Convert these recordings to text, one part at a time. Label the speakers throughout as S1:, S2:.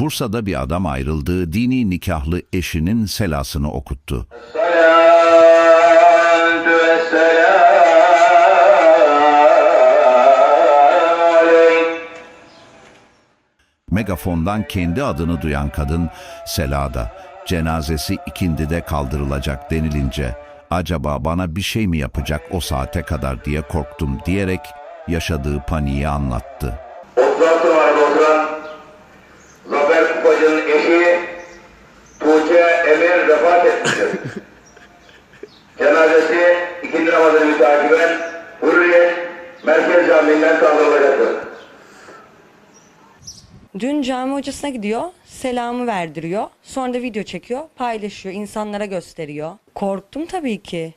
S1: Bursa'da bir adam ayrıldığı dini nikahlı eşinin selasını okuttu. Megafondan kendi adını duyan kadın selada, cenazesi ikindide kaldırılacak denilince acaba bana bir şey mi yapacak o saate kadar diye korktum diyerek yaşadığı paniği anlattı.
S2: Oturan var oturan Emir vefat etmiştir. Cenazesi ikindi namazını mütakiben Hürriyet Merkez Camii'nden kaldırılacaktır.
S3: Dün cami hocasına gidiyor, selamı verdiriyor. Sonra da video çekiyor, paylaşıyor, insanlara gösteriyor. Korktum tabii ki.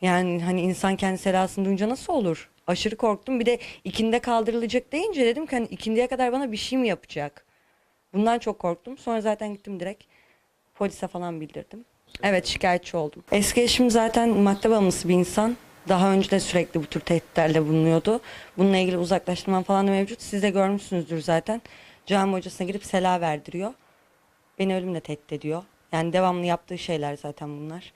S3: Yani hani insan kendi selasını duyunca nasıl olur? Aşırı korktum. Bir de ikinde kaldırılacak deyince dedim ki hani ikindiye kadar bana bir şey mi yapacak? Bundan çok korktum. Sonra zaten gittim direkt polise falan bildirdim. Evet şikayetçi oldum. Eski eşim zaten madde bağımlısı bir insan. Daha önce de sürekli bu tür tehditlerle bulunuyordu. Bununla ilgili uzaklaştırmam falan da mevcut. Siz de görmüşsünüzdür zaten. Cami hocasına girip sela verdiriyor. Beni ölümle tehdit ediyor. Yani devamlı yaptığı şeyler zaten bunlar.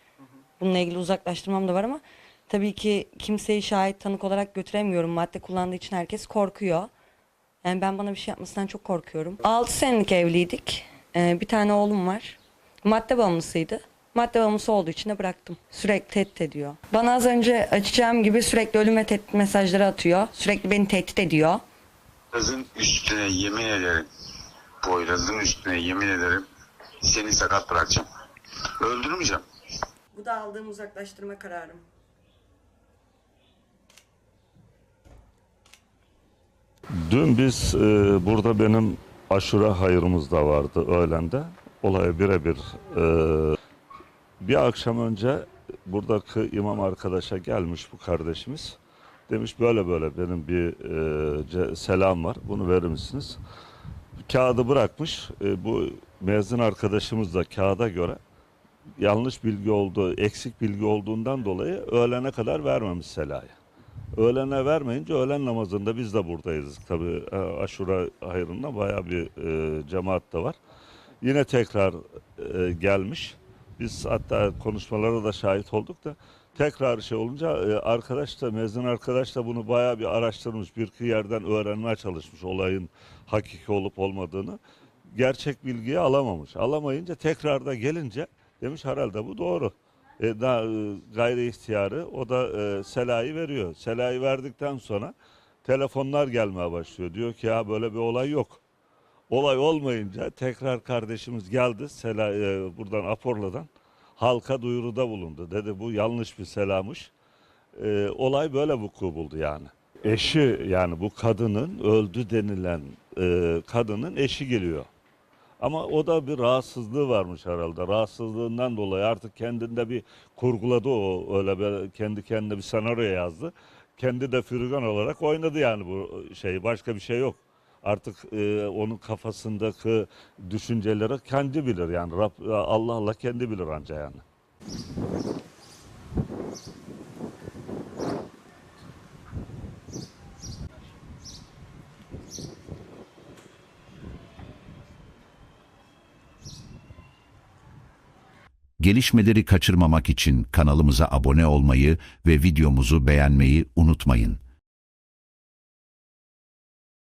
S3: Bununla ilgili uzaklaştırmam da var ama tabii ki kimseyi şahit tanık olarak götüremiyorum. Madde kullandığı için herkes korkuyor. Yani ben bana bir şey yapmasından çok korkuyorum. 6 senelik evliydik. Ee, bir tane oğlum var. Madde bağımlısıydı. Madde bağımlısı olduğu için de bıraktım. Sürekli tehdit ediyor. Bana az önce açacağım gibi sürekli ölüm ve tehdit mesajları atıyor. Sürekli beni tehdit ediyor.
S4: Poyraz'ın üstüne yemin ederim. Poyraz'ın üstüne yemin ederim. Seni sakat bırakacağım. Öldürmeyeceğim.
S3: Bu da aldığım uzaklaştırma kararım.
S5: Dün biz e, burada benim aşure hayırımız da vardı öğlende. Olaya birebir e, bir akşam önce buradaki imam arkadaşa gelmiş bu kardeşimiz. Demiş böyle böyle benim bir e, selam var bunu verir misiniz? Kağıdı bırakmış. E, bu mezun arkadaşımız da kağıda göre yanlış bilgi olduğu, eksik bilgi olduğundan dolayı öğlene kadar vermemiş selayı. Öğlene vermeyince öğlen namazında biz de buradayız. Tabii e, aşura hayrında bayağı bir e, cemaat de var. Yine tekrar e, gelmiş. Biz hatta konuşmalara da şahit olduk da tekrar şey olunca e, arkadaş da mezun arkadaş da bunu bayağı bir araştırmış. Bir iki yerden öğrenmeye çalışmış olayın hakiki olup olmadığını. Gerçek bilgiyi alamamış. Alamayınca tekrar da gelince demiş herhalde bu doğru. E, daha e, gayri ihtiyarı o da e, selayı veriyor. Selayı verdikten sonra telefonlar gelmeye başlıyor. Diyor ki ya böyle bir olay yok. Olay olmayınca tekrar kardeşimiz geldi Sela, e, buradan Aporla'dan halka duyuruda bulundu. Dedi bu yanlış bir selammış. E, olay böyle vuku buldu yani. Eşi yani bu kadının öldü denilen e, kadının eşi geliyor. Ama o da bir rahatsızlığı varmış herhalde. Rahatsızlığından dolayı artık kendinde bir kurguladı o öyle bir kendi kendine bir senaryo yazdı. Kendi de Firgan olarak oynadı yani bu şey başka bir şey yok. Artık e, onun kafasındaki düşünceleri kendi bilir yani Rab, Allah Allah kendi bilir anca yani.
S1: Gelişmeleri kaçırmamak için kanalımıza abone olmayı ve videomuzu beğenmeyi unutmayın.